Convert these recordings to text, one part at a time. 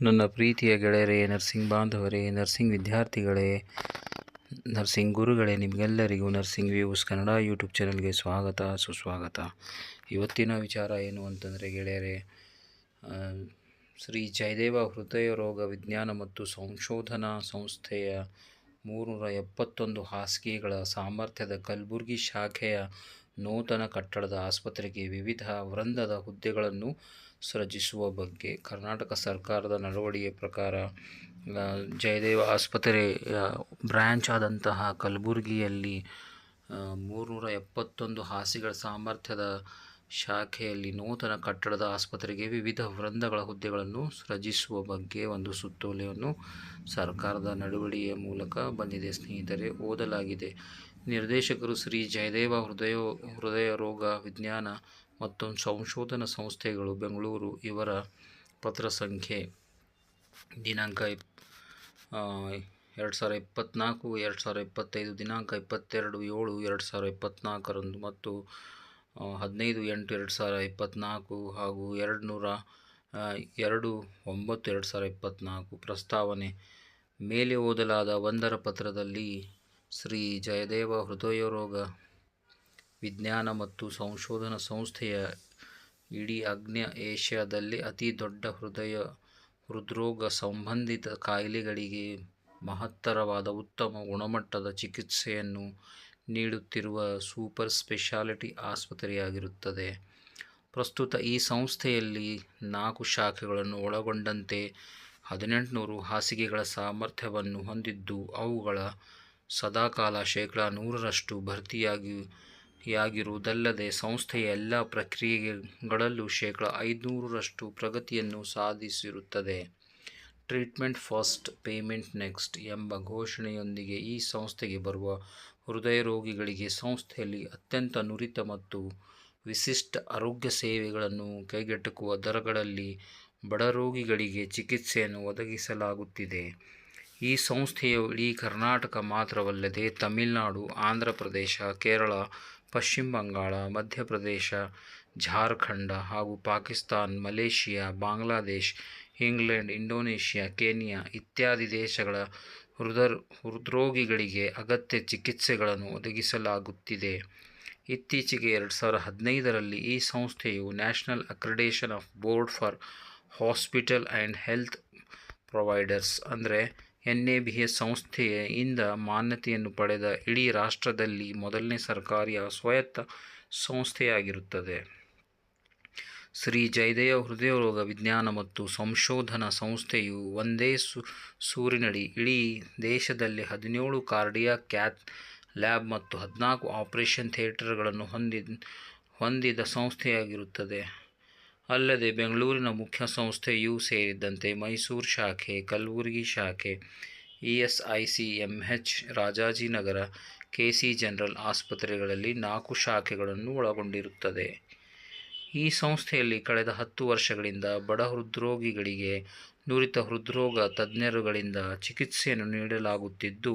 ನನ್ನ ಪ್ರೀತಿಯ ಗೆಳೆಯರೇ ನರ್ಸಿಂಗ್ ಬಾಂಧವರೇ ನರ್ಸಿಂಗ್ ವಿದ್ಯಾರ್ಥಿಗಳೇ ನರ್ಸಿಂಗ್ ಗುರುಗಳೇ, ನಿಮಗೆಲ್ಲರಿಗೂ ನರ್ಸಿಂಗ್ ವ್ಯೂಸ್ ಕನ್ನಡ ಯೂಟ್ಯೂಬ್ ಚಾನಲ್ಗೆ ಸ್ವಾಗತ, ಸುಸ್ವಾಗತ. ಇವತ್ತಿನ ವಿಚಾರ ಏನು ಅಂತಂದರೆ ಗೆಳೆಯರೇ ಶ್ರೀ ಜಯದೇವ ಹೃದಯ ರೋಗ ವಿಜ್ಞಾನ ಮತ್ತು ಸಂಶೋಧನಾ ಸಂಸ್ಥೆಯ ಮೂರುನೂರ ಎಪ್ಪತ್ತೊಂದು ಹಾಸಿಗೆಗಳ ಸಾಮರ್ಥ್ಯದ ಕಲಬುರಗಿ ಶಾಖೆಯ ನೂತನ ಕಟ್ಟಡದ ಆಸ್ಪತ್ರೆಗೆ ವಿವಿಧ ವೃಂದದ ಹುದ್ದೆಗಳನ್ನು ಸೃಜಿಸುವ ಬಗ್ಗೆ. ಕರ್ನಾಟಕ ಸರ್ಕಾರದ ನಡವಳಿಕೆ ಪ್ರಕಾರ ಜಯದೇವ ಆಸ್ಪತ್ರೆ ಬ್ರ್ಯಾಂಚ್ ಆದಂತಹ ಕಲಬುರಗಿಯಲ್ಲಿ ಮೂರುನೂರ ಎಪ್ಪತ್ತೊಂದು ಹಾಸಿಗಳ ಸಾಮರ್ಥ್ಯದ ಶಾಖೆಯಲ್ಲಿ ನೂತನ ಕಟ್ಟಡದ ಆಸ್ಪತ್ರೆಗೆ ವಿವಿಧ ವೃಂದಗಳ ಹುದ್ದೆಗಳನ್ನು ಸೃಜಿಸುವ ಬಗ್ಗೆ ಒಂದು ಸುತ್ತೋಲೆಯನ್ನು ಸರ್ಕಾರದ ನಡವಳಿಕೆಯ ಮೂಲಕ ಬಂದಿದೆ. ಸ್ನೇಹಿತರೆ, ಓದಲಾಗಿದೆ. ನಿರ್ದೇಶಕರು ಶ್ರೀ ಜಯದೇವ ಹೃದಯ ಹೃದಯ ರೋಗ ವಿಜ್ಞಾನ ಮತ್ತು ಸಂಶೋಧನಾ ಸಂಸ್ಥೆಗಳು ಬೆಂಗಳೂರು, ಇವರ ಪತ್ರ ಸಂಖ್ಯೆ ದಿನಾಂಕ ಇಪ್ ಎರಡು ಸಾವಿರ ಇಪ್ಪತ್ತ್ನಾಲ್ಕು ಎರಡು ಸಾವಿರ ಇಪ್ಪತ್ತೈದು, ದಿನಾಂಕ ಇಪ್ಪತ್ತೆರಡು, ಏಳು, ಎರಡು ಸಾವಿರ ಇಪ್ಪತ್ತ್ನಾಲ್ಕರಂದು ಮತ್ತು ಹದಿನೈದು, ಎಂಟು, ಎರಡು ಸಾವಿರ ಇಪ್ಪತ್ತ್ನಾಲ್ಕು ಹಾಗೂ ಎರಡು ನೂರ ಎರಡು, ಒಂಬತ್ತು, ಎರಡು ಸಾವಿರ ಇಪ್ಪತ್ತ್ನಾಲ್ಕು ಪ್ರಸ್ತಾವನೆ ಮೇಲೆ ಓದಲಾದ ಒಂದರ ಪತ್ರದಲ್ಲಿ ಶ್ರೀ ಜಯದೇವ ಹೃದಯ ರೋಗ ವಿಜ್ಞಾನ ಮತ್ತು ಸಂಶೋಧನಾ ಸಂಸ್ಥೆಯ ಇಡೀ ಆಗ್ನೇಯ ಏಷ್ಯಾದಲ್ಲಿ ಅತಿ ದೊಡ್ಡ ಹೃದಯ ಹೃದ್ರೋಗ ಸಂಬಂಧಿತ ಕಾಯಿಲೆಗಳಿಗೆ ಮಹತ್ತರವಾದ ಉತ್ತಮ ಗುಣಮಟ್ಟದ ಚಿಕಿತ್ಸೆಯನ್ನು ನೀಡುತ್ತಿರುವ ಸೂಪರ್ ಸ್ಪೆಷಾಲಿಟಿ ಆಸ್ಪತ್ರೆಯಾಗಿರುತ್ತದೆ. ಪ್ರಸ್ತುತ ಈ ಸಂಸ್ಥೆಯಲ್ಲಿ ನಾಲ್ಕು ಶಾಖೆಗಳನ್ನು ಒಳಗೊಂಡಂತೆ ಹದಿನೆಂಟುನೂರು ಹಾಸಿಗೆಗಳ ಸಾಮರ್ಥ್ಯವನ್ನು ಹೊಂದಿದ್ದು, ಅವುಗಳ ಸದಾಕಾಲ ಶೇಕಡ ನೂರರಷ್ಟು ಭರ್ತಿಯಾಗಿ ಯಾಗಿರುವುದಲ್ಲದೆ ಸಂಸ್ಥೆಯ ಎಲ್ಲ ಪ್ರಕ್ರಿಯೆಗಳಲ್ಲೂ ಶೇಕಡ ಐದುನೂರರಷ್ಟು ಪ್ರಗತಿಯನ್ನು ಸಾಧಿಸಿರುತ್ತದೆ. ಟ್ರೀಟ್ಮೆಂಟ್ ಫಸ್ಟ್, ಪೇಮೆಂಟ್ ನೆಕ್ಸ್ಟ್ ಎಂಬ ಘೋಷಣೆಯೊಂದಿಗೆ ಈ ಸಂಸ್ಥೆಗೆ ಬರುವ ಹೃದಯ ರೋಗಿಗಳಿಗೆ ಸಂಸ್ಥೆಯಲ್ಲಿ ಅತ್ಯಂತ ನುರಿತ ಮತ್ತು ವಿಶಿಷ್ಟ ಆರೋಗ್ಯ ಸೇವೆಗಳನ್ನು ಕೈಗೆಟುಕುವ ದರಗಳಲ್ಲಿ ಬಡ ರೋಗಿಗಳಿಗೆ ಚಿಕಿತ್ಸೆಯನ್ನು ಒದಗಿಸಲಾಗುತ್ತಿದೆ. ಈ ಸಂಸ್ಥೆಯು ಇಡೀ ಕರ್ನಾಟಕ ಮಾತ್ರವಲ್ಲದೆ ತಮಿಳುನಾಡು, ಆಂಧ್ರ ಪ್ರದೇಶ, ಕೇರಳ ಪಶ್ಚಿಮ ಬಂಗಾಳ ಮಧ್ಯಪ್ರದೇಶ ಜಾರ್ಖಂಡ ಹಾಗೂ Pakistan, Malaysia, Bangladesh, England, Indonesia, Kenya ಇತ್ಯಾದಿ ದೇಶಗಳ ಹೃದ ಹೃದ್ರೋಗಿಗಳಿಗೆ ಅಗತ್ಯ ಚಿಕಿತ್ಸೆಗಳನ್ನು ಒದಗಿಸಲಾಗುತ್ತಿದೆ. ಇತ್ತೀಚೆಗೆ ಎರಡು ಸಾವಿರ ಹದಿನೈದರಲ್ಲಿ ಈ ಸಂಸ್ಥೆಯು national accreditation of board for hospital and health providers, ಅಂದರೆ ಎನ್ ಎ ಬಿ ಎಸ್ ಸಂಸ್ಥೆಯಿಂದ ಮಾನ್ಯತೆಯನ್ನು ಪಡೆದ ಇಡೀ ರಾಷ್ಟ್ರದಲ್ಲಿ ಮೊದಲನೇ ಸರ್ಕಾರಿ ಸ್ವಾಯತ್ತ ಸಂಸ್ಥೆಯಾಗಿರುತ್ತದೆ. ಶ್ರೀ ಜಯದೇವ ಹೃದಯ ರೋಗ ವಿಜ್ಞಾನ ಮತ್ತು ಸಂಶೋಧನಾ ಸಂಸ್ಥೆಯು ಒಂದೇ ಸು, ಸೂರಿನಡಿ ಇಡೀ ದೇಶದಲ್ಲಿ ಹದಿನೇಳು ಕಾರ್ಡಿಯಾ ಕ್ಯಾತ್ ಲ್ಯಾಬ್ ಮತ್ತು ಹದಿನಾಲ್ಕು ಆಪರೇಷನ್ ಥಿಯೇಟರ್ಗಳನ್ನು ಹೊಂದಿದ ಹೊಂದಿದ ಸಂಸ್ಥೆಯಾಗಿರುತ್ತದೆ. ಅಲ್ಲದೆ ಬೆಂಗಳೂರಿನ ಮುಖ್ಯ ಸಂಸ್ಥೆಯೂ ಸೇರಿದಂತೆ ಮೈಸೂರು ಶಾಖೆ, ಕಲಬುರಗಿ ಶಾಖೆ, E S I C, M H Rajajinagar, K C general ಆಸ್ಪತ್ರೆಗಳಲ್ಲಿ ನಾಲ್ಕು ಶಾಖೆಗಳನ್ನು ಒಳಗೊಂಡಿರುತ್ತದೆ. ಈ ಸಂಸ್ಥೆಯಲ್ಲಿ ಕಳೆದ ಹತ್ತು ವರ್ಷಗಳಿಂದ ಬಡ ಹೃದ್ರೋಗಿಗಳಿಗೆ ನುರಿತ ಹೃದ್ರೋಗ ತಜ್ಞರುಗಳಿಂದ ಚಿಕಿತ್ಸೆಯನ್ನು ನೀಡಲಾಗುತ್ತಿದ್ದು,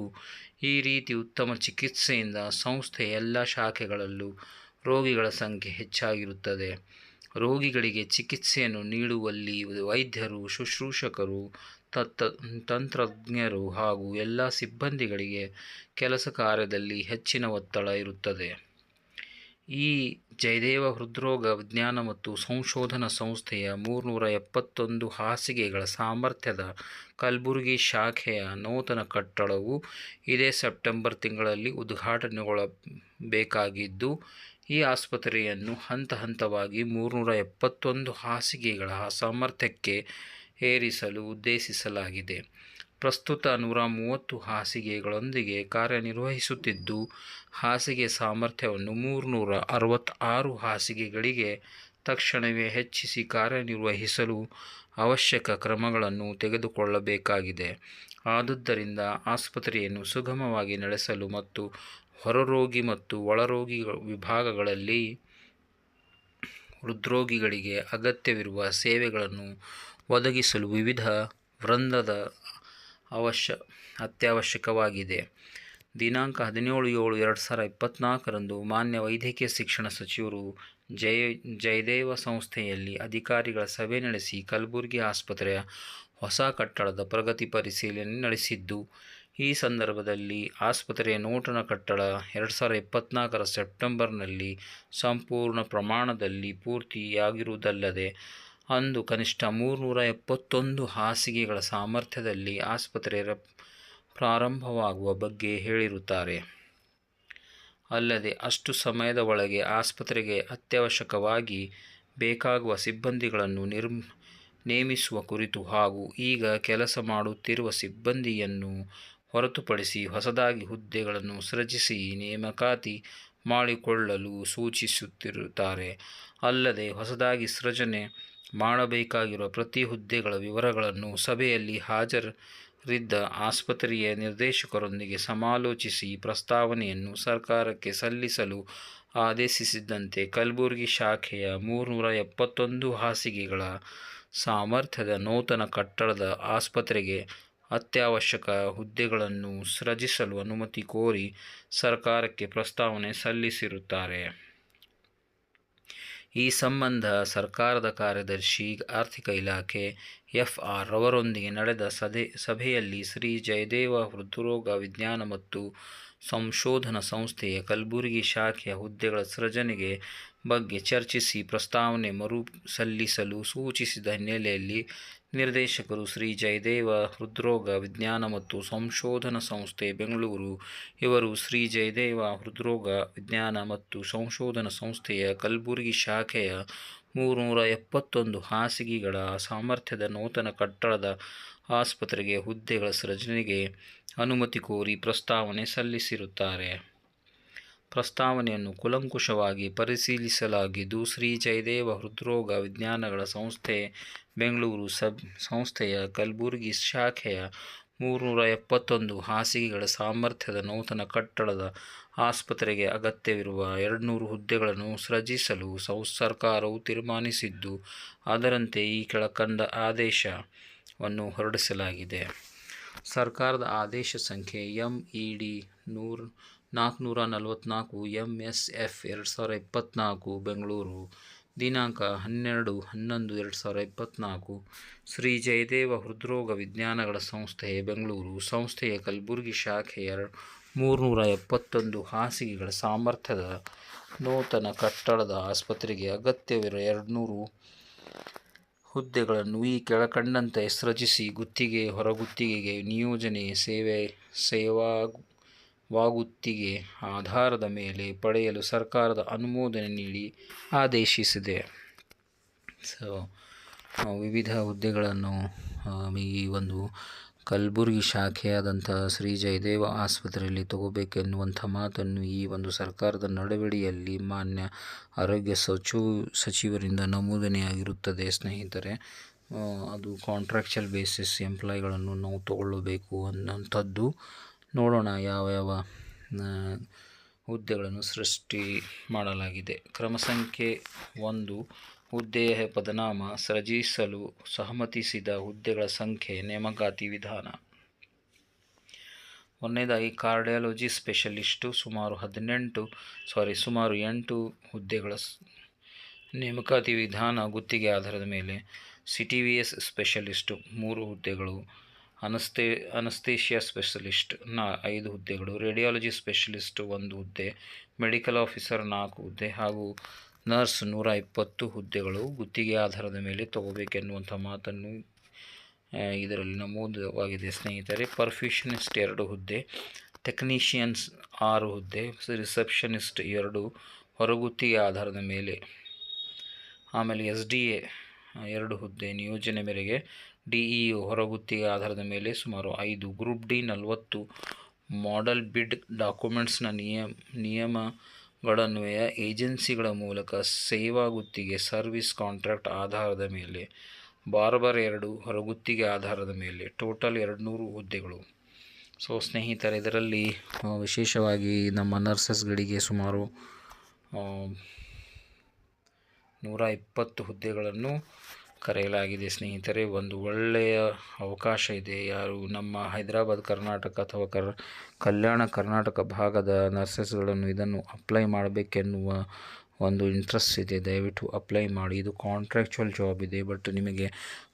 ಈ ರೀತಿ ಉತ್ತಮ ಚಿಕಿತ್ಸೆಯಿಂದ ಸಂಸ್ಥೆಯ ಎಲ್ಲ ಶಾಖೆಗಳಲ್ಲೂ ರೋಗಿಗಳ ಸಂಖ್ಯೆ ಹೆಚ್ಚಾಗಿರುತ್ತದೆ. ರೋಗಿಗಳಿಗೆ ಚಿಕಿತ್ಸೆಯನ್ನು ನೀಡುವಲ್ಲಿ ವೈದ್ಯರು, ಶುಶ್ರೂಷಕರು ತತ್ತ ತಂತ್ರಜ್ಞರು ಹಾಗೂ ಎಲ್ಲ ಸಿಬ್ಬಂದಿಗಳಿಗೆ ಕೆಲಸ ಕಾರ್ಯದಲ್ಲಿ ಹೆಚ್ಚಿನ ಒತ್ತಡ ಇರುತ್ತದೆ. ಈ ಜಯದೇವ ಹೃದ್ರೋಗ ವಿಜ್ಞಾನ ಮತ್ತು ಸಂಶೋಧನಾ ಸಂಸ್ಥೆಯ ಮೂರುನೂರ ಎಪ್ಪತ್ತೊಂದು ಹಾಸಿಗೆಗಳ ಸಾಮರ್ಥ್ಯದ ಕಲಬುರಗಿ ಶಾಖೆಯ ನೂತನ ಕಟ್ಟಡವು ಇದೇ ಸೆಪ್ಟೆಂಬರ್ ತಿಂಗಳಲ್ಲಿ ಉದ್ಘಾಟನೆಗೊಳ್ಳಬೇಕಾಗಿದ್ದು ಈ ಆಸ್ಪತ್ರೆಯನ್ನು ಹಂತ ಹಂತವಾಗಿ ಮೂರುನೂರ ಎಪ್ಪತ್ತೊಂದು ಹಾಸಿಗೆಗಳ ಸಾಮರ್ಥ್ಯಕ್ಕೆ ಏರಿಸಲು ಉದ್ದೇಶಿಸಲಾಗಿದೆ. ಪ್ರಸ್ತುತ ನೂರ ಮೂವತ್ತು ಹಾಸಿಗೆಗಳೊಂದಿಗೆ ಕಾರ್ಯನಿರ್ವಹಿಸುತ್ತಿದ್ದು, ಹಾಸಿಗೆ ಸಾಮರ್ಥ್ಯವನ್ನು ಮೂರುನೂರ ಅರವತ್ತಾರು ಹಾಸಿಗೆಗಳಿಗೆ ತಕ್ಷಣವೇ ಹೆಚ್ಚಿಸಿ ಕಾರ್ಯನಿರ್ವಹಿಸಲು ಅವಶ್ಯಕ ಕ್ರಮಗಳನ್ನು ತೆಗೆದುಕೊಳ್ಳಬೇಕಾಗಿದೆ. ಆದುದರಿಂದ ಆಸ್ಪತ್ರೆಯನ್ನು ಸುಗಮವಾಗಿ ನಡೆಸಲು ಮತ್ತು ಹೊರರೋಗಿ ಮತ್ತು ಒಳರೋಗಿ ವಿಭಾಗಗಳಲ್ಲಿ ಹೃದ್ರೋಗಿಗಳಿಗೆ ಅಗತ್ಯವಿರುವ ಸೇವೆಗಳನ್ನು ಒದಗಿಸಲು ವಿವಿಧ ವೃಂದದ ಅವಶ್ಯ, ಅತ್ಯವಶ್ಯಕವಾಗಿದೆ. ದಿನಾಂಕ ಹದಿನೇಳು ಏಳು ಎರಡು ಸಾವಿರ ಇಪ್ಪತ್ತ್ನಾಲ್ಕರಂದು ಮಾನ್ಯ ವೈದ್ಯಕೀಯ ಶಿಕ್ಷಣ ಸಚಿವರು ಜಯ, ಜಯದೇವ ಸಂಸ್ಥೆಯಲ್ಲಿ ಅಧಿಕಾರಿಗಳ ಸಭೆ ನಡೆಸಿ ಕಲಬುರಗಿ ಆಸ್ಪತ್ರೆಯ ಹೊಸ ಕಟ್ಟಡದ ಪ್ರಗತಿ ಪರಿಶೀಲನೆ ನಡೆಸಿದ್ದು ಈ ಸಂದರ್ಭದಲ್ಲಿ ಆಸ್ಪತ್ರೆಯ ನೂತನ ಕಟ್ಟಡ ಎರಡು ಸಾವಿರದ ಇಪ್ಪತ್ನಾಲ್ಕರ ಸೆಪ್ಟೆಂಬರ್ನಲ್ಲಿ ಸಂಪೂರ್ಣ ಪ್ರಮಾಣದಲ್ಲಿ ಪೂರ್ತಿಯಾಗಿರುವುದಲ್ಲದೆ, ಅಂದು ಕನಿಷ್ಠ ಮೂರುನೂರ ಎಪ್ಪತ್ತೊಂದು ಹಾಸಿಗೆಗಳ ಸಾಮರ್ಥ್ಯದಲ್ಲಿ ಆಸ್ಪತ್ರೆ ಪ್ರಾರಂಭವಾಗುವ ಬಗ್ಗೆ ಹೇಳಿರುತ್ತಾರೆ. ಅಲ್ಲದೆ, ಅಷ್ಟು ಸಮಯದ ಒಳಗೆ ಆಸ್ಪತ್ರೆಗೆ ಅತ್ಯವಶ್ಯಕವಾಗಿ ಬೇಕಾಗುವ ಸಿಬ್ಬಂದಿಗಳನ್ನು ನೇಮಿಸುವ ಕುರಿತು ಹಾಗೂ ಈಗ ಕೆಲಸ ಮಾಡುತ್ತಿರುವ ಸಿಬ್ಬಂದಿಯನ್ನು ಹೊರತುಪಡಿಸಿ ಹೊಸದಾಗಿ ಹುದ್ದೆಗಳನ್ನು ಸೃಜಿಸಿ ನೇಮಕಾತಿ ಮಾಡಿಕೊಳ್ಳಲು ಸೂಚಿಸುತ್ತಿರುತ್ತಾರೆ. ಅಲ್ಲದೆ ಹೊಸದಾಗಿ ಸೃಜನೆ ಮಾಡಬೇಕಾಗಿರುವ ಪ್ರತಿ ಹುದ್ದೆಗಳ ವಿವರಗಳನ್ನು ಸಭೆಯಲ್ಲಿ ಹಾಜರಿದ್ದ ಆಸ್ಪತ್ರೆಯ ನಿರ್ದೇಶಕರೊಂದಿಗೆ ಸಮಾಲೋಚಿಸಿ ಪ್ರಸ್ತಾವನೆಯನ್ನು ಸರ್ಕಾರಕ್ಕೆ ಸಲ್ಲಿಸಲು ಆದೇಶಿಸಿದ್ದಂತೆ ಕಲಬುರಗಿ ಶಾಖೆಯ ಮೂರುನೂರ ಎಪ್ಪತ್ತೊಂದು ಹಾಸಿಗೆಗಳ ಸಾಮರ್ಥ್ಯದ ನೂತನ ಕಟ್ಟಡದ ಆಸ್ಪತ್ರೆಗೆ ಅತ್ಯವಶ್ಯಕ ಹುದ್ದೆಗಳನ್ನು ಸೃಜಿಸಲು ಅನುಮತಿ ಕೋರಿ ಸರ್ಕಾರಕ್ಕೆ ಪ್ರಸ್ತಾವನೆ ಸಲ್ಲಿಸಿರುತ್ತಾರೆ. ಈ ಸಂಬಂಧ ಸರ್ಕಾರದ ಕಾರ್ಯದರ್ಶಿ, ಆರ್ಥಿಕ ಇಲಾಖೆ ಎಫ್. ಆರ್. ರವರೊಂದಿಗೆ ನಡೆದ ಸಭೆಯಲ್ಲಿ ಶ್ರೀ ಜಯದೇವ ಹೃದ್ರೋಗ ವಿಜ್ಞಾನ ಮತ್ತು ಸಂಶೋಧನಾ ಸಂಸ್ಥೆಯ ಕಲಬುರಗಿ ಶಾಖೆಯ ಹುದ್ದೆಗಳ ಸೃಜನೆಗೆ ಬಗ್ಗೆ ಚರ್ಚಿಸಿ ಪ್ರಸ್ತಾವನೆ ಮರು ಸಲ್ಲಿಸಲು ಸೂಚಿಸಿದ ಹಿನ್ನೆಲೆಯಲ್ಲಿ ನಿರ್ದೇಶಕರು ಶ್ರೀ ಜಯದೇವ ಹೃದ್ರೋಗ ವಿಜ್ಞಾನ ಮತ್ತು ಸಂಶೋಧನಾ ಸಂಸ್ಥೆ, ಬೆಂಗಳೂರು ಇವರು ಶ್ರೀ ಜಯದೇವ ಹೃದ್ರೋಗ ವಿಜ್ಞಾನ ಮತ್ತು ಸಂಶೋಧನಾ ಸಂಸ್ಥೆಯ ಕಲಬುರಗಿ ಶಾಖೆಯ ಮೂರುನೂರ ಎಪ್ಪತ್ತೊಂದು ಹಾಸಿಗೆಗಳ ಸಾಮರ್ಥ್ಯದ ನೂತನ ಕಟ್ಟಡದ ಆಸ್ಪತ್ರೆಗೆ ಹುದ್ದೆಗಳ ಸೃಜನೆಗೆ ಅನುಮತಿ ಕೋರಿ ಪ್ರಸ್ತಾವನೆ ಸಲ್ಲಿಸಿರುತ್ತಾರೆ. ಪ್ರಸ್ತಾವನೆಯನ್ನು ಕುಲಂಕುಷವಾಗಿ ಪರಿಶೀಲಿಸಲಾಗಿದ್ದು, ಶ್ರೀ ಜಯದೇವ ಹೃದ್ರೋಗ ವಿಜ್ಞಾನಗಳ ಸಂಸ್ಥೆ, ಬೆಂಗಳೂರು ಸಬ್ ಸಂಸ್ಥೆಯ ಕಲಬುರಗಿ ಶಾಖೆಯ ಮೂರುನೂರ ಎಪ್ಪತ್ತೊಂದು ಹಾಸಿಗೆಗಳ ಸಾಮರ್ಥ್ಯದ ನೂತನ ಕಟ್ಟಡದ ಆಸ್ಪತ್ರೆಗೆ ಅಗತ್ಯವಿರುವ ಎರಡುನೂರು ಹುದ್ದೆಗಳನ್ನು ಸೃಜಿಸಲು ಸೌ ಸರ್ಕಾರವು ತೀರ್ಮಾನಿಸಿದ್ದು, ಅದರಂತೆ ಈ ಕೆಳಕಂಡ ಆದೇಶವನ್ನು ಹೊರಡಿಸಲಾಗಿದೆ. ಸರ್ಕಾರದ ಆದೇಶ ಸಂಖ್ಯೆ ಎಂ. ಇ. ಡಿ. ನಾಲ್ಕುನೂರ ನಲವತ್ನಾಲ್ಕು ಎಂ. ಎಸ್. ಎಫ್. ಎರಡು ಸಾವಿರ ಇಪ್ಪತ್ತ್ನಾಲ್ಕು ಬೆಂಗಳೂರು ದಿನಾಂಕ ಹನ್ನೆರಡು ಹನ್ನೊಂದು ಎರಡು ಸಾವಿರ ಇಪ್ಪತ್ತ್ನಾಲ್ಕು ಶ್ರೀ ಜಯದೇವ ಹೃದ್ರೋಗ ವಿಜ್ಞಾನಗಳ ಸಂಸ್ಥೆ, ಬೆಂಗಳೂರು ಸಂಸ್ಥೆಯ ಕಲಬುರಗಿ ಶಾಖೆಯ ಮೂರುನೂರ ಎಪ್ಪತ್ತೊಂದು ಹಾಸಿಗೆಗಳ ಸಾಮರ್ಥ್ಯದ ನೂತನ ಕಟ್ಟಡದ ಆಸ್ಪತ್ರೆಗೆ ಅಗತ್ಯವಿರುವ ಎರಡ್ನೂರು ಹುದ್ದೆಗಳನ್ನು ಈ ಕೆಳಕಂಡಂತೆ ಸೃಜಿಸಿ ಗುತ್ತಿಗೆ, ಹೊರಗುತ್ತಿಗೆಗೆ ನಿಯೋಜನೆ, ಸೇವೆ ಸೇವಾಗುತ್ತಿಗೆ ಆಧಾರದ ಮೇಲೆ ಪಡೆಯಲು ಸರ್ಕಾರದ ಅನುಮೋದನೆ ನೀಡಿ ಆದೇಶಿಸಿದೆ. ಸೊ ವಿವಿಧ ಹುದ್ದೆಗಳನ್ನು ಈ ಒಂದು ಕಲಬುರಗಿ ಶಾಖೆಯಾದಂತಹ ಶ್ರೀ ಜಯದೇವ ಆಸ್ಪತ್ರೆಯಲ್ಲಿ ತಗೋಬೇಕೆನ್ನುವಂಥ ಮಾತನ್ನು ಈ ಒಂದು ಸರ್ಕಾರದ ನಡವಳಿಯಲ್ಲಿ ಮಾನ್ಯ ಆರೋಗ್ಯ ಸಚಿವ ಸಚಿವರಿಂದ ನಮೂದನೆಯಾಗಿರುತ್ತದೆ ಸ್ನೇಹಿತರೆ. ಅದು ಕಾಂಟ್ರಾಕ್ಚುಯಲ್ ಬೇಸಿಸ್ ಎಂಪ್ಲಾಯ್ಗಳನ್ನು ನಾವು ತಗೊಳ್ಳಬೇಕು ಅನ್ನೋಂಥದ್ದು. ನೋಡೋಣ ಯಾವ ಯಾವ ಹುದ್ದೆಗಳನ್ನು ಸೃಷ್ಟಿ ಮಾಡಲಾಗಿದೆ. ಕ್ರಮ ಸಂಖ್ಯೆ ಒಂದು ಹುದ್ದೆಯ ಪದನಾಮ ಸೃಜಿಸಲು ಸಹಮತಿಸಿದ ಹುದ್ದೆಗಳ ಸಂಖ್ಯೆ, ನೇಮಕಾತಿ ವಿಧಾನ. ಒಂದನೇದಾಗಿ ಕಾರ್ಡಿಯಾಲಜಿ ಸ್ಪೆಷಲಿಸ್ಟು ಸುಮಾರು ಹದಿನೆಂಟು ಸಾರಿ ಸುಮಾರು ಎಂಟು ಹುದ್ದೆಗಳ ನೇಮಕಾತಿ ವಿಧಾನ ಗುತ್ತಿಗೆ ಆಧಾರದ ಮೇಲೆ. C T V S specialist ಮೂರು ಹುದ್ದೆಗಳು. ಅನಸ್ತೇಶಿಯಾ ಸ್ಪೆಷಲಿಸ್ಟ್ ಐದು ಹುದ್ದೆಗಳು. ರೇಡಿಯಾಲಜಿ ಸ್ಪೆಷಲಿಸ್ಟ್ ಒಂದು ಹುದ್ದೆ. ಮೆಡಿಕಲ್ ಆಫೀಸರ್ ನಾಲ್ಕು ಹುದ್ದೆ ಹಾಗೂ ನರ್ಸ್ ನೂರ ಇಪ್ಪತ್ತು ಹುದ್ದೆಗಳು ಗುತ್ತಿಗೆ ಆಧಾರದ ಮೇಲೆ ತಗೋಬೇಕೆನ್ನುವಂಥ ಮಾತನ್ನು ಇದರಲ್ಲಿ ನಮೂದವಾಗಿದೆ ಸ್ನೇಹಿತರೆ. ಪರ್ಫ್ಯೂಷನಿಸ್ಟ್ ಎರಡು ಹುದ್ದೆ. ಟೆಕ್ನಿಷಿಯನ್ಸ್ ಆರು ಹುದ್ದೆ. ರಿಸೆಪ್ಷನಿಸ್ಟ್ ಎರಡು, ಹೊರಗುತ್ತಿಗೆ ಆಧಾರದ ಮೇಲೆ. ಆಮೇಲೆ ಎಸ್. ಡಿ. ಎ ಎರಡು ಹುದ್ದೆ, ನಿಯೋಜನೆ ಮೇರೆಗೆ. ಡಿ ಇ ಹೊರಗುತ್ತಿಗೆ ಆಧಾರದ ಮೇಲೆ ಸುಮಾರು ಐದು. ಗ್ರೂಪ್ ಡಿ ನಲವತ್ತು. ಮಾಡೆಲ್ ಬಿಡ್ ಡಾಕ್ಯುಮೆಂಟ್ಸ್ನ ನಿಯಮಗಳನ್ವಯ ಏಜೆನ್ಸಿಗಳ ಮೂಲಕ ಸೇವಾ ಗುತ್ತಿಗೆ, ಸರ್ವಿಸ್ ಕಾಂಟ್ರಾಕ್ಟ್ ಆಧಾರದ ಮೇಲೆ. ಬಾರ್ಬರ್ ಎರಡು ಹೊರಗುತ್ತಿಗೆ ಆಧಾರದ ಮೇಲೆ. ಟೋಟಲ್ ಎರಡ್ನೂರು ಹುದ್ದೆಗಳು. ಸೊ, ಸ್ನೇಹಿತರೆ, ಇದರಲ್ಲಿ ವಿಶೇಷವಾಗಿ ನಮ್ಮ ನರ್ಸಸ್ಗಳಿಗೆ ಸುಮಾರು ನೂರ ಇಪ್ಪತ್ತು ಹುದ್ದೆಗಳನ್ನು ಕರೆಯಲಾಗಿದೆ, ಸ್ನೇಹಿತರೆ. ಒಂದು ಒಳ್ಳೆಯ ಅವಕಾಶ ಇದೆ. ಯಾರು ನಮ್ಮ ಹೈದರಾಬಾದ್, ಕರ್ನಾಟಕ ಅಥವಾ ಕರ್, ಕಲ್ಯಾಣ ಕರ್ನಾಟಕ ಭಾಗದ ನರ್ಸಸ್ಗಳನ್ನು ಇದನ್ನು ಅಪ್ಲೈ ಮಾಡಬೇಕೆನ್ನುವ ಒಂದು ಇಂಟ್ರೆಸ್ಟ್ ಇದೆ. ದಯವಿಟ್ಟು ಅಪ್ಲೈ ಮಾಡಿ. ಇದು ಕಾಂಟ್ರಾಕ್ಚುವಲ್ ಜಾಬ್ ಇದೆ. ಬಟ್ ನಿಮಗೆ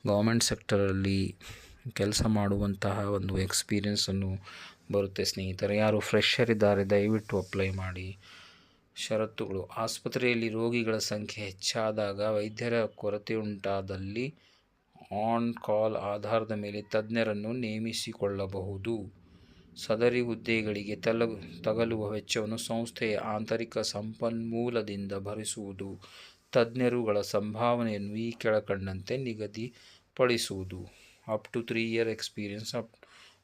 ಗೌರ್ಮೆಂಟ್ ಸೆಕ್ಟರಲ್ಲಿ ಕೆಲಸ ಮಾಡುವಂತಹ ಒಂದು ಎಕ್ಸ್ಪೀರಿಯನ್ಸನ್ನು ಬರುತ್ತೆ, ಸ್ನೇಹಿತರೆ. ಯಾರು ಫ್ರೆಶರ್ ಇದ್ದಾರೆ, ದಯವಿಟ್ಟು ಅಪ್ಲೈ ಮಾಡಿ. ಷರತ್ತುಗಳು. ಆಸ್ಪತ್ರೆಯಲ್ಲಿ ರೋಗಿಗಳ ಸಂಖ್ಯೆ ಹೆಚ್ಚಾದಾಗ ವೈದ್ಯರ ಕೊರತೆಯುಂಟಾದಲ್ಲಿ ಆನ್ ಕಾಲ್ ಆಧಾರದ ಮೇಲೆ ತಜ್ಞರನ್ನು ನೇಮಿಸಿಕೊಳ್ಳಬಹುದು. ಸದರಿ ಹುದ್ದೆಗಳಿಗೆ ತಲ, ತಗಲುವ ವೆಚ್ಚವನ್ನು ಸಂಸ್ಥೆಯ ಆಂತರಿಕ ಸಂಪನ್ಮೂಲದಿಂದ ಭರಿಸುವುದು, ತಜ್ಞರುಗಳ ಸಂಭಾವನೆಯನ್ನು ಈ ಕೆಳಕಂಡಂತೆ ನಿಗದಿಪಡಿಸುವುದು. Up to three year experience, up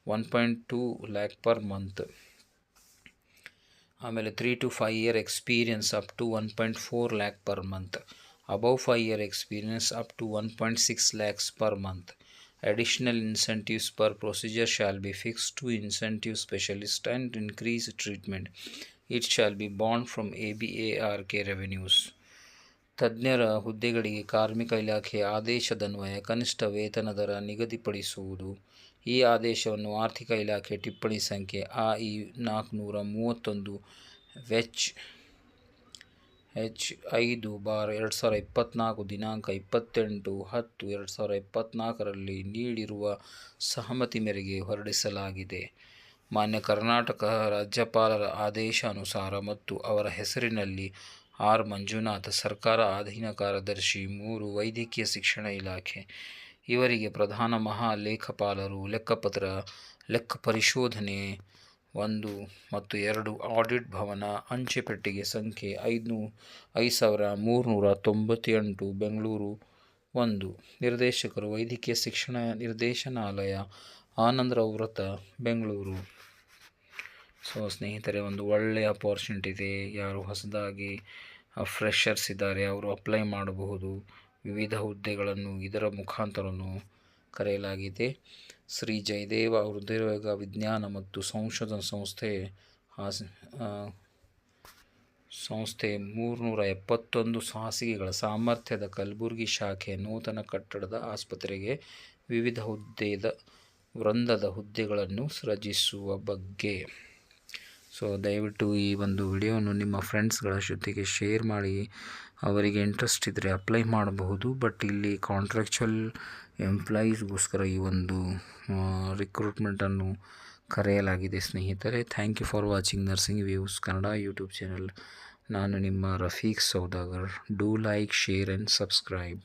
one point two lakh per month. ಆಮೇಲೆ three to five year experience up to one point four lakh per month above five year experience up to one point six lakhs per month additional incentives per procedure shall be fix to incentive specialist and increase treatment it shall be bond from A B A R K revenues ತಜ್ಞರ ಹುದ್ದೆಗಳಿಗೆ ಕಾರ್ಮಿಕ ಇಲಾಖೆ ಆದೇಶದನ್ವಯ ಕನಿಷ್ಠ ವೇತನ ದರ ನಿಗದಿಪಡಿಸುವುದು ಈ ಆದೇಶವನ್ನು ಆರ್ಥಿಕ ಇಲಾಖೆ ಟಿಪ್ಪಣಿ ಸಂಖ್ಯೆ ಆ ಇ ನಾಲ್ಕುನೂರ ಮೂವತ್ತೊಂದು ವೆಚ್ ಎಚ್ ಐದು ಬಾರ್ ಎರಡು ಸಾವಿರ ಇಪ್ಪತ್ತ್ನಾಲ್ಕು ದಿನಾಂಕ ಇಪ್ಪತ್ತೆಂಟು ಹತ್ತು ಎರಡು ಸಾವಿರ ಇಪ್ಪತ್ತ್ನಾಲ್ಕರಲ್ಲಿ ನೀಡಿರುವ ಸಹಮತಿ ಮೇರೆಗೆ ಹೊರಡಿಸಲಾಗಿದೆ. ಮಾನ್ಯ ಕರ್ನಾಟಕ ರಾಜ್ಯಪಾಲರ ಆದೇಶ ಅನುಸಾರ ಮತ್ತು ಅವರ ಹೆಸರಿನಲ್ಲಿ ಆರ್ ಮಂಜುನಾಥ್, ಸರ್ಕಾರ ಅಧೀನ ಕಾರ್ಯದರ್ಶಿ, ಮೂರು ವೈದ್ಯಕೀಯ ಶಿಕ್ಷಣ ಇಲಾಖೆ ಇವರಿಗೆ ಪ್ರಧಾನ ಮಹಾ ಲೇಖಪಾಲರು, ಲೆಕ್ಕಪತ್ರ, ಲೆಕ್ಕ ಪರಿಶೋಧನೆ ಒಂದು ಮತ್ತು ಎರಡು ಆಡಿಟ್ ಭವನ, ಅಂಚೆ ಪೆಟ್ಟಿಗೆ ಸಂಖ್ಯೆ ಐದು ಐದು ಸಾವಿರ ಮೂರುನೂರ ತೊಂಬತ್ತೆಂಟು, ಬೆಂಗಳೂರು ಒಂದು. ನಿರ್ದೇಶಕರು, ವೈದ್ಯಕೀಯ ಶಿಕ್ಷಣ ನಿರ್ದೇಶನಾಲಯ ಆನಂದರಾವ್ ವ್ರತ ಬೆಂಗಳೂರು. ಸೊ, ಸ್ನೇಹಿತರೆ, ಒಂದು ಒಳ್ಳೆಯ ಅಪಾರ್ಚುನಿಟಿ ಇದೆ. ಯಾರು ಹೊಸದಾಗಿ ಫ್ರೆಷರ್ಸ್ ಇದ್ದಾರೆ, ಅವರು ಅಪ್ಲೈ ಮಾಡಬಹುದು. ವಿವಿಧ ಹುದ್ದೆಗಳನ್ನು, ಇದರ ಮುಖಾಂತರನು ಕರೆಯಲಾಗಿದೆ. ಶ್ರೀ ಜಯದೇವ ಹೃದಯರೋಗ ವಿಜ್ಞಾನ ಮತ್ತು ಸಂಶೋಧನಾ ಸಂಸ್ಥೆ ಸಂಸ್ಥೆ ಮೂರುನೂರ ಎಪ್ಪತ್ತೊಂದು ಹಾಸಿಗೆಗಳ ಸಾಮರ್ಥ್ಯದ ಕಲಬುರಗಿ ಶಾಖೆ ನೂತನ ಕಟ್ಟಡದ ಆಸ್ಪತ್ರೆಗೆ ವಿವಿಧ ಹುದ್ದೆದ, ವೃಂದದ ಹುದ್ದೆಗಳನ್ನು ಸೃಜಿಸುವ ಬಗ್ಗೆ ಸೊ ದಯವಿಟ್ಟು ಈ ಒಂದು ವಿಡಿಯೋವನ್ನು ನಿಮ್ಮ ಫ್ರೆಂಡ್ಸ್ಗಳ ಜೊತೆಗೆ ಶೇರ್ ಮಾಡಿ. ಅವರಿಗೆ ಇಂಟ್ರೆಸ್ಟ್ ಇದ್ದರೆ ಅಪ್ಲೈ ಮಾಡಬಹುದು. ಬಟ್ ಇಲ್ಲಿ ಕಾಂಟ್ರಾಕ್ಚುಯಲ್ ಎಂಪ್ಲಾಯೀಸ್ಗೋಸ್ಕರ ಈ ಒಂದು ರಿಕ್ರೂಟ್ಮೆಂಟನ್ನು ಕರೆಯಲಾಗಿದೆ ಸ್ನೇಹಿತರೆ. Thank you for watching nursing views Kannada YouTube channel ನಾನು ನಿಮ್ಮ Rafiq Saudagar. Do like share and subscribe